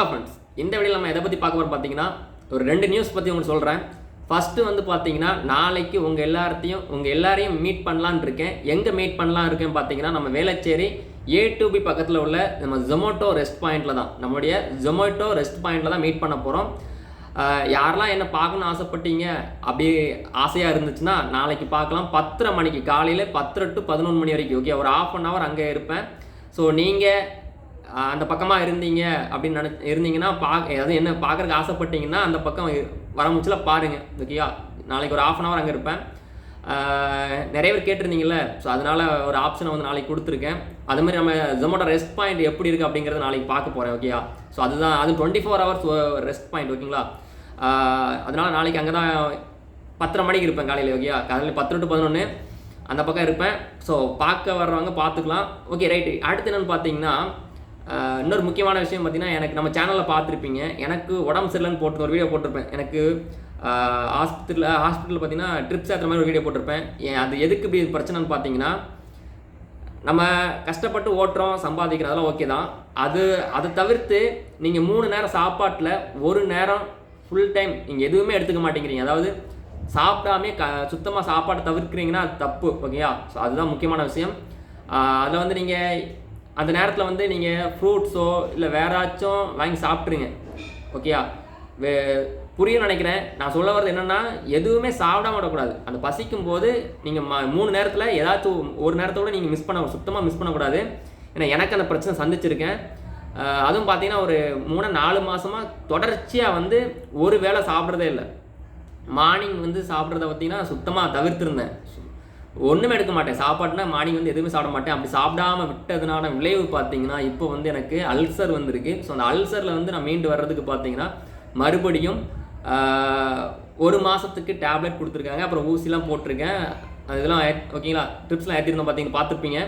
Friends இந்த வீடியோவில் நம்ம எதை பற்றி பார்க்க போகிறோம் பார்த்தீங்கன்னா ஒரு ரெண்டு நியூஸ் பற்றி உங்களுக்கு சொல்கிறேன் ஃபஸ்ட்டு வந்து பார்த்தீங்கன்னா நாளைக்கு உங்கள் எல்லாத்தையும் உங்கள் எல்லாரையும் மீட் பண்ணலான்னு இருக்கேன். எங்கே மீட் பண்ணலாம் இருக்கேன்னு பார்த்தீங்கன்னா நம்ம வேளச்சேரி ஏ டு பி பக்கத்தில் உள்ள நம்ம ஜொமேட்டோ ரெஸ்ட் பாயிண்டில் தான். நம்முடைய ஜொமேட்டோ ரெஸ்ட் பாயிண்டில் தான் மீட் பண்ண போகிறோம் யாரெல்லாம் என்ன பார்க்கணும்னு ஆசைப்பட்டீங்க அப்படி ஆசையாக இருந்துச்சுன்னா நாளைக்கு பார்க்கலாம். பத்தரை மணிக்கு காலையில் பத்தரை டு பதினொன்று மணி வரைக்கும் ஓகே ஒரு ஆஃப் அன் ஹவர் அங்கே இருப்பேன். ஸோ நீங்கள் அந்த பக்கமாக இருந்தீங்க அப்படின்னு நினை இருந்தீங்கன்னா பா அதாவது என்ன பார்க்குறக்கு ஆசைப்பட்டீங்கன்னா அந்த பக்கம் வர முச்சில் பாருங்கள் ஓகேயா நாளைக்கு ஒரு ஆஃப் அன் ஹவர் அங்கே இருப்பேன். நிறைய பேர் கேட்டிருந்தீங்கல்ல ஸோ அதனால் ஒரு ஆப்ஷனை வந்து நாளைக்கு கொடுத்துருக்கேன். அது மாதிரி நம்ம ஜொமேட்டோ ரெஸ்ட் பாயிண்ட் எப்படி இருக்குது அப்படிங்கிறத நாளைக்கு பார்க்க போகிறேன் ஓகேயா ஸோ அதுதான் அது twenty four hours rest point ஓகேங்களா அதனால் நாளைக்கு அங்கே தான் பத்தரை மணிக்கு இருப்பேன் காலையில் ஓகேயா காலையில் பத்து டு பதினொன்று அந்த பக்கம் இருப்பேன். ஸோ பார்க்க வர்றவங்க பார்த்துக்கலாம். ஓகே ரைட்டு அடுத்து என்னென்னு பார்த்தீங்கன்னா இன்னொரு முக்கியமான விஷயம் பார்த்தீங்கன்னா எனக்கு நம்ம சேனலில் பார்த்துருப்பீங்க. எனக்கு உடம்பு சரியில்லைன்னு போட்டு ஒரு வீடியோ போட்டிருப்பேன். எனக்கு ஹாஸ்பிட்டலில் ஹாஸ்பிட்டலில் பார்த்தீங்கன்னா ட்ரிப்ஸ் ஏற்ற மாதிரி ஒரு வீடியோ போட்டிருப்பேன். ஏன் அது எதுக்கு இப்படி பிரச்சனைன்னு பார்த்தீங்கன்னா நம்ம கஷ்டப்பட்டு ஓட்டுறோம் சம்பாதிக்கிறோம் அதெல்லாம் ஓகே தான். அது அதை தவிர்த்து நீங்கள் மூணு நேரம் சாப்பாட்டில் ஒரு நேரம் ஃபுல் டைம் நீங்கள் எதுவுமே எடுத்துக்க மாட்டேங்கிறீங்க. அதாவது சாப்பிடாமே க சுத்தமாக சாப்பாடு தவிர்க்கிறீங்கன்னா அது தப்பு ஓகேயா ஸோ அதுதான் முக்கியமான விஷயம். அதில் வந்து நீங்கள் அந்த நேரத்தில் வந்து நீங்கள் ஃப்ரூட்ஸோ இல்லை வேறாச்சும் வாங்கி சாப்பிட்ருங்க ஓகேயா வே புரியும் நினைக்கிறேன். நான் சொல்ல வர்றது என்னென்னா எதுவுமே சாப்பிடாம விடக்கூடாது. அந்த பசிக்கும் போது நீங்கள் ம மூணு நேரத்தில் ஏதாச்சும் ஒரு நேரத்தோட நீங்கள் மிஸ் பண்ண சுத்தமாக மிஸ் பண்ணக்கூடாது. ஏன்னா எனக்கு அந்த பிரச்சனை சந்திச்சிருக்கேன். அதுவும் பார்த்தீங்கன்னா ஒரு மூணு நாலு மாதமாக தொடர்ச்சியாக வந்து ஒரு வேளை சாப்பிட்றதே இல்லை. மார்னிங் வந்து சாப்பிட்றத பார்த்திங்கன்னா சுத்தமாக தவிர்த்துருந்தேன். ஒன்றுமே எடுக்க மாட்டேன். சாப்பாடுனா மார்னிங் வந்து எதுவுமே சாப்பிட மாட்டேன். அப்படி சாப்பிடாம விட்டதுனால விளைவு பார்த்தீங்கன்னா இப்போ வந்து எனக்கு அல்சர் வந்திருக்கு. ஸோ அந்த அல்சரில் வந்து நான் மீண்டு வர்றதுக்கு பார்த்தீங்கன்னா மறுபடியும் ஒரு மாதத்துக்கு டேப்லெட் கொடுத்துருக்காங்க. அப்புறம் ஊசிலாம் போட்டிருக்கேன். அதெல்லாம் இதெல்லாம் ஏத்- ஓகேங்களா ட்ரிப்ஸ்லாம் ஏற்றிருந்தோம் பார்த்தீங்க பார்த்துருப்பீங்க.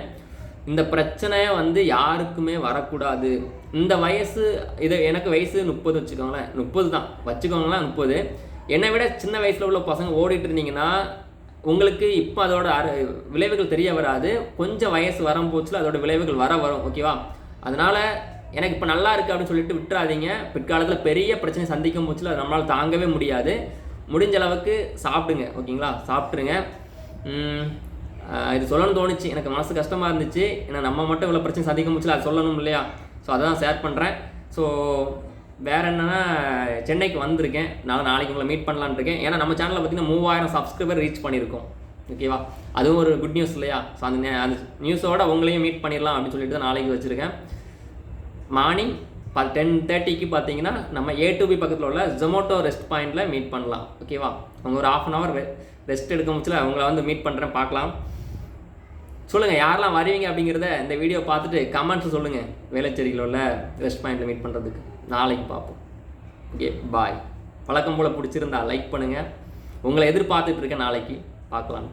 இந்த பிரச்சனையை வந்து யாருக்குமே வரக்கூடாது. இந்த வயசு இது எனக்கு வயசு முப்பது வச்சுக்கோங்களேன். முப்பது தான். வச்சுக்கோங்களேன் முப்பது. என்னை விட சின்ன வயசில் உள்ள பசங்க ஓடிட்டு இருந்தீங்கன்னா உங்களுக்கு இப்போ அதோட அரு விளைவுகள் தெரிய வராது. கொஞ்சம் வயசு வரும் போச்சுல அதோட விளைவுகள் வர வரும் ஓகேவா? அதனால் எனக்கு இப்போ நல்லா இருக்குது அப்படின்னு சொல்லிட்டு விட்டுறாதீங்க. பிற்காலத்தில் பெரிய பிரச்சனை சந்திக்கும் போச்சுல அது நம்மளால் தாங்கவே முடியாது. முடிஞ்ச அளவுக்கு சாப்பிடுங்க ஓகேங்களா? சாப்பிட்ருங்க இது சொல்லணும்னு தோணுச்சு. எனக்கு மனசு கஷ்டமாக இருந்துச்சு. ஏன்னா நம்ம மட்டும் இவ்வளோ பிரச்சனை சந்திக்க முடியல அது சொல்லணும் இல்லையா? ஸோ அதை தான் ஷேர் பண்ணுறேன் ஸோ வேற என்னன்னா சென்னைக்கு வந்திருக்கேன். நான் நாளைக்கு உங்களை மீட் பண்ணலான்னு இருக்கேன். ஏன்னா நம்ம சேனலில் பார்த்தீங்கன்னா மூவாயிரம் சப்ஸ்கிரைபர் ரீச் பண்ணியிருக்கோம். ஓகேவா அதுவும் ஒரு குட் நியூஸ் இல்லையா? ஸோ அந்த நே- அந்த நியூஸோட உங்களையும் மீட் பண்ணிடலாம் அப்படின்னு சொல்லிட்டு தான் நாளைக்கு வச்சுருக்கேன். மார்னிங் ப டென் தேர்ட்டிக்கு பார்த்தீங்கன்னா நம்ம ஏ டு பி பக்கத்தில் உள்ள ஜொமோட்டோ ரெஸ்ட் பாயிண்டில் மீட் பண்ணலாம். ஓகேவா அவங்க ஒரு ஆஃப் அன் ஹவர் ரெஸ்ட் எடுக்க முடிச்சல அவங்கள வந்து மீட் பண்ணுறேன் பார்க்கலாம். சொல்லுங்கள் யாரெல்லாம் வருவீங்க அப்படிங்கிறத இந்த வீடியோ பார்த்துட்டு கமெண்ட்ஸ் சொல்லுங்கள் வேளச்சேரியில் உள்ள ரெஸ்ட் பாயிண்டில் மீட் பண்ணுறதுக்கு நாளைக்கு பார்ப்போம். ஓகே பாய் வழக்கம் போல் பிடிச்சிருந்தா லைக் பண்ணுங்கள் உங்களை எதிர்பார்த்துட்டு இருக்கேன் நாளைக்கு பார்க்கலாம்.